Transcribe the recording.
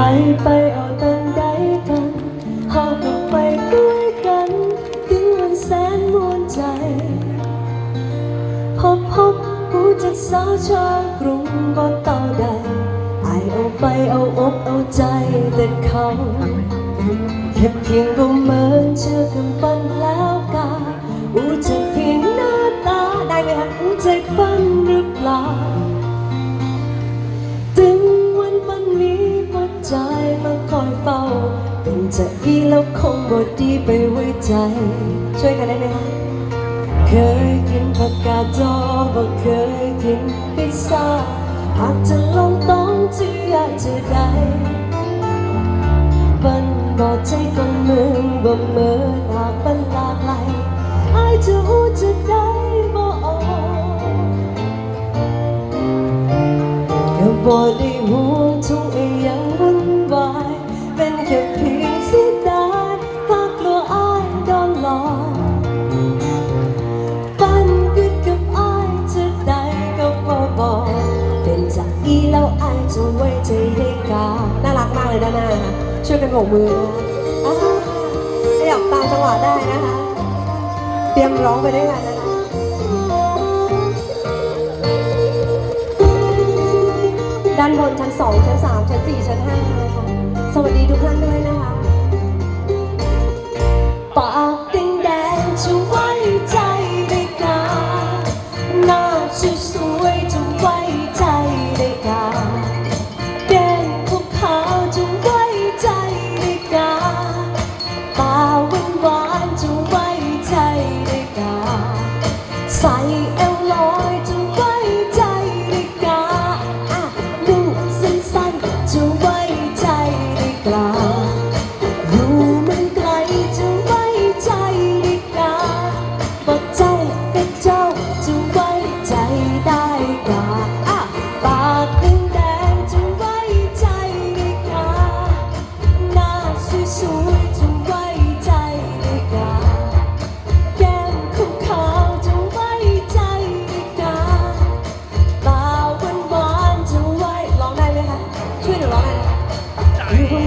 ไปไปเอาตังใดกันเฮาก็ไปด้วยกัน ถึงวันแสนมวนใจ พบพบผู้จากสาวชาวกรุงบ่ต่อใดอายเอาไปเอาอกเอาใจแต่เขาแค่เพียงประเมินเชื่อกันปันแล้ว จะอีแล้วคงบ่ดีไปไว้ใจ ช่วยกันได้ไหมคะเคยกินผักกาดจอบ่เคยกินพิซซ่าหากจะลองต้องที่อยากจะได้บันบอกใจคนเมืองบ่เมือนหากมันหลากหลายอายจะรู้จะได้บ่ออกก็บ่ได้ห่วงทุกอย่าง เลยด้านหน้านะคะช่วยกันโบกมือนะคะอ่าขยับตามจังหวะได้นะคะ เตรียมร้องไปด้วยกันนะคะด้านบนชั้น 2 ชั้น 3 ชั้น 4 ชั้น5นะคะสวัสดีทุกท่านด้วยนะคะ Yeah.